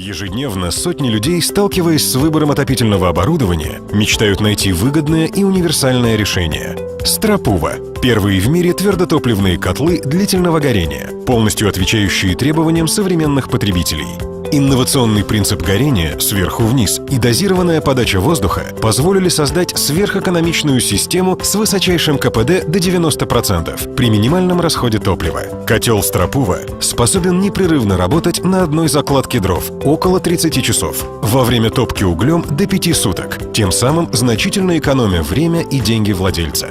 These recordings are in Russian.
Ежедневно сотни людей, сталкиваясь с выбором отопительного оборудования, мечтают найти выгодное и универсальное решение. Страпува – первые в мире твердотопливные котлы длительного горения, полностью отвечающие требованиям современных потребителей. Инновационный принцип горения сверху вниз и дозированная подача воздуха позволили создать сверхэкономичную систему с высочайшим КПД до 90% при минимальном расходе топлива. Котел Страпува способен непрерывно работать на одной закладке дров около 30 часов, во время топки углем до 5 суток, тем самым значительно экономя время и деньги владельца.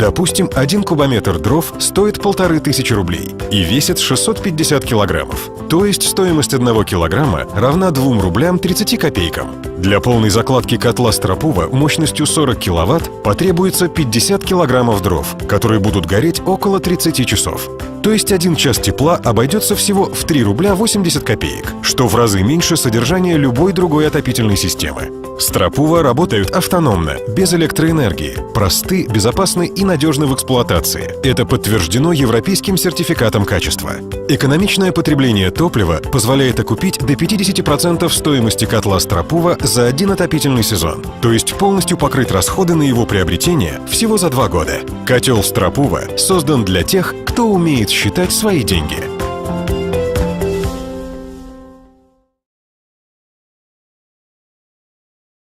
Допустим, один кубометр дров стоит полторы тысячи рублей и весит 650 килограммов. То есть стоимость одного килограмма равна 2 рублям 30 копейкам. Для полной закладки котла Стропува мощностью 40 киловатт потребуется 50 килограммов дров, которые будут гореть около 30 часов. То есть один час тепла обойдется всего в 3 рубля 80 копеек, что в разы меньше содержания любой другой отопительной системы. Стропува работают автономно, без электроэнергии, просты, безопасны и надежны в эксплуатации. Это подтверждено европейским сертификатом качества. Экономичное потребление топлива позволяет окупить до 50% стоимости котла Стропува за один отопительный сезон, то есть полностью покрыть расходы на его приобретение всего за два года. Котел Стропува создан для тех, кто умеет считать свои деньги.